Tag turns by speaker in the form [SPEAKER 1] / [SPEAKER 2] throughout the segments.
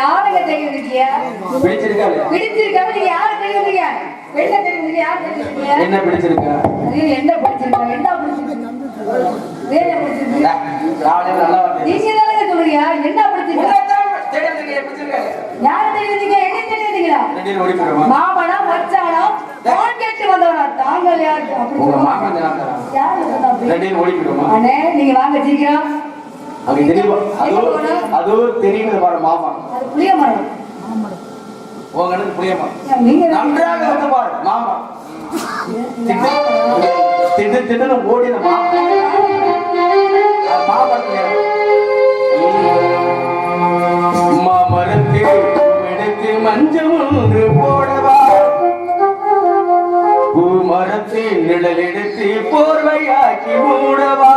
[SPEAKER 1] யாருங்க
[SPEAKER 2] பிடிச்சிருக்கா? இல்லையா?
[SPEAKER 1] பிடிச்சிருக்காங்க யாரு தெரிஞ்சிருக்கீங்க என்ன தெரிஞ்சிருக்கீங்க யார்
[SPEAKER 2] என்ன பிடிச்சிருக்கா?
[SPEAKER 1] என்ன பிடிச்சிருக்கா? என்ன பிடிச்சிருக்கு? வேலை பிடிச்சிருக்கு?
[SPEAKER 2] காலையில நல்லா வந்து
[SPEAKER 1] நீங்க தானே சொல்றீங்க? என்ன பிடிச்சிருக்கு? யாரு என்ன மாமனா மச்சானா? பான் கேட்டு வந்தவனா தாங்கள் யாரு? அப்படி.
[SPEAKER 2] மாமன்
[SPEAKER 1] யாரு?
[SPEAKER 2] ஓடி
[SPEAKER 1] அண்ணே நீங்க வாங்க சீக்கிரம்.
[SPEAKER 2] அப்படி தெரியும் அதுவும் அதுவும் தெரியுது பாரு மாமா.
[SPEAKER 1] அது புளிய மரம்
[SPEAKER 2] உங்க கணக்கு புரியமா
[SPEAKER 1] நீங்க
[SPEAKER 2] நன்றாக வந்து பாரு மாமா. திட்டு திட்டு ஓடின மாமா. அது மாமரத்துல மாமரத்தில் எடுத்து மஞ்சள் ஒன்று போடவா? பூமரத்தில் நிழல் எடுத்து போர்வையாக்கி மூடவா?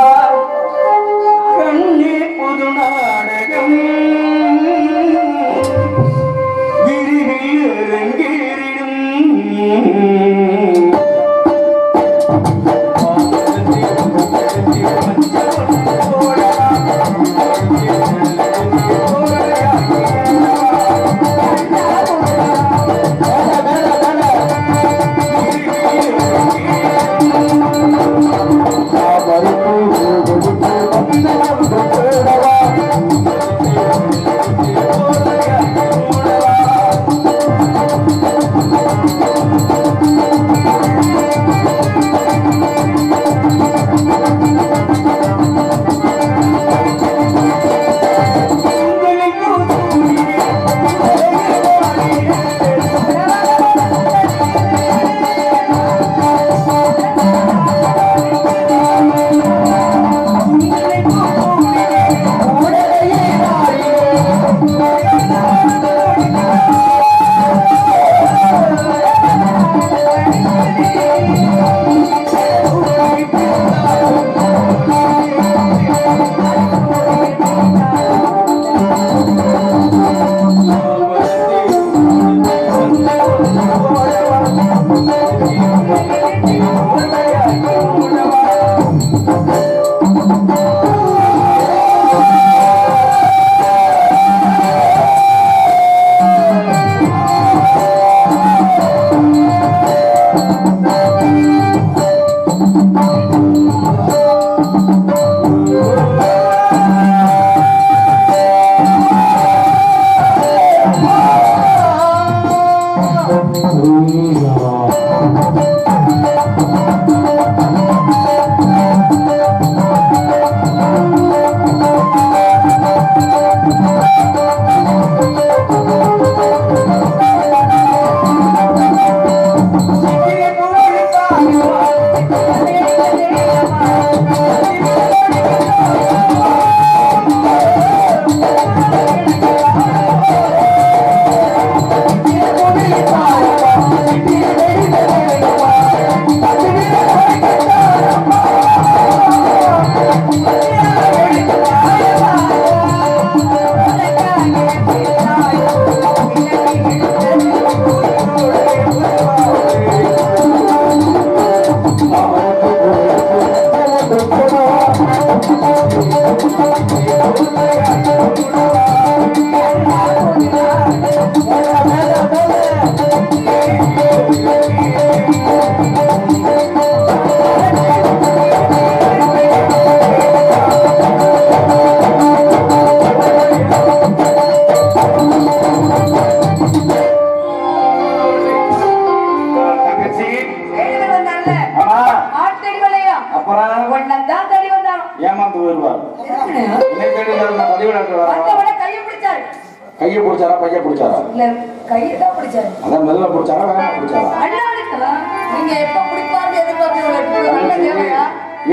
[SPEAKER 1] நீங்க எப்ப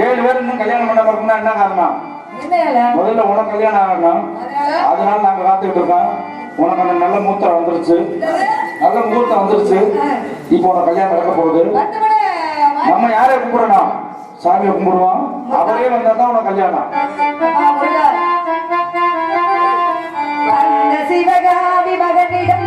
[SPEAKER 2] ஏழு பேர் இன்னும் கல்யாணம் பண்ண இருக்குன்னா என்ன காரணம்? முதல்ல உனக்கு கல்யாணம் ஆகணும்.
[SPEAKER 1] அதனால
[SPEAKER 2] நாங்க காத்துக்கிட்டு இருக்கோம். உனக்கு அந்த நல்ல மூத்திரம் வந்துருச்சு. நல்ல முகூர்த்தம் வந்துருச்சு. இப்போ உனக்கு கல்யாணம் நடக்க போகுது. நம்ம யாரை கும்பிடணும்? சாமியை கும்பிடுவோம். அவரே வந்தா தான் உனக்கு கல்யாணம்.
[SPEAKER 1] சிவகாமி மகனிடம்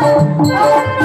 [SPEAKER 1] Oh.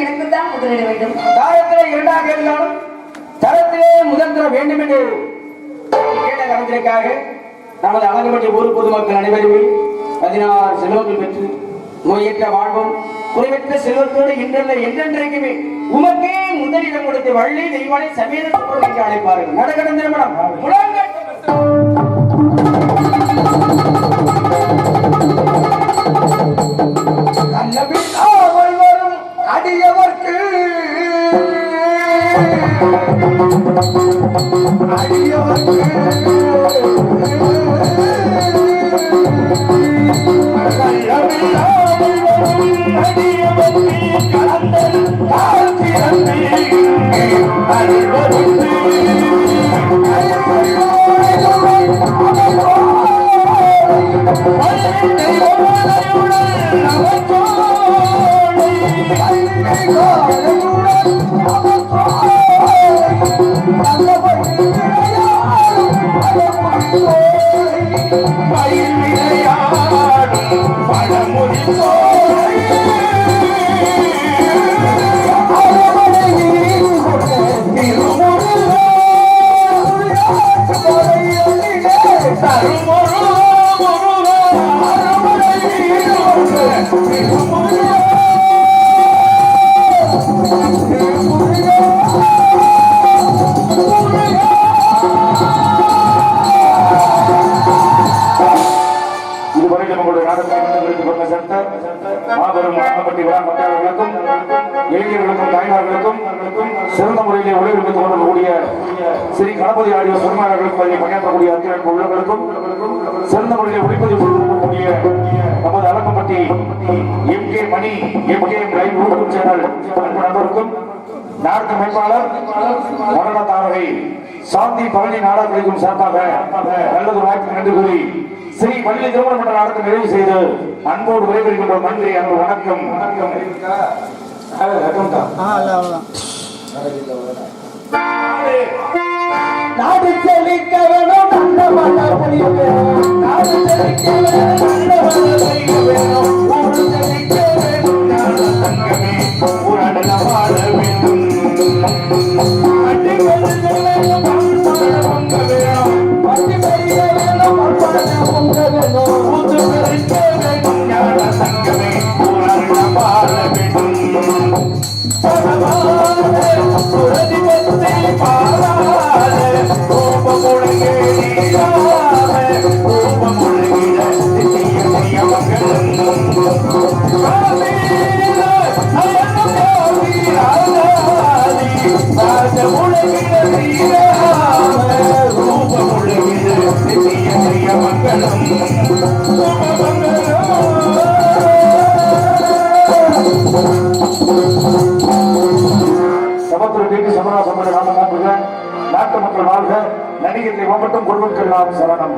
[SPEAKER 1] எனக்கு தான் முதலிட வேண்டும்.
[SPEAKER 2] தாரத்திலே இரண்டாக இருந்தாலும் தரத்திலே முதல் தர வேண்டும் என்று கேட்ட காரணத்திற்காக நமது அழகுபட்டி ஊர் பொதுமக்கள் அனைவருமே பதினாறு செல்வங்கள் பெற்று நோயற்ற வாழ்வும் குறைவற்ற செல்வத்தோடு இன்றல்ல என்றென்றைக்குமே உமக்கே முதலிடம் கொடுத்து வள்ளி தெய்வானை சமீபத்தோடு என்று அழைப்பார்கள். நடக்கடம் திருமணம் முழங்கட்டும். Oh, இளைஞர்களுக்கும் தாய்மார்களுக்கும் சிறந்த முறையிலே ஒளிபரப்பித்துக் கொண்டிருக்கக்கூடிய ஸ்ரீ கணபதி ஆடியோ பொறுமையாளர்களுக்கும் அதில் பணியாற்றக்கூடிய அத்தனை உள்ளவர்களுக்கும் சிறந்த முறையிலே ஒளிப்பதிவு கொடுக்கக்கூடிய நமது Alagampatti M K Mani M K live YouTube channel அனைவருக்கும் நண்பருக்கும் நாடக அமைப்பாளர் நடன தாரகை சாந்தி பழனி நாடகங்களுக்கும் சார்பாக நல்லது வாய்ப்பு நன்றி கூறி ஸ்ரீ பள்ளி திருமண மன்ற நாடகம் நிறைவு செய்து அன்போடு விரைவிருக்கின்ற நன்றி அன்பு வணக்கம். வணக்கம்
[SPEAKER 3] நாடு செழிக்க வேணும் நல்ல மழை பொழிய நாடு செழிக்க வேணும் நல்ல மழை பொழிய சமத்துவத்திற்கு சமராசமான ராமநாட்டுக நாட்டு மக்கள் வாழ்க. நடிகர்கள் மாவட்டம் குடும்பத்தில் நாம் சரணம்.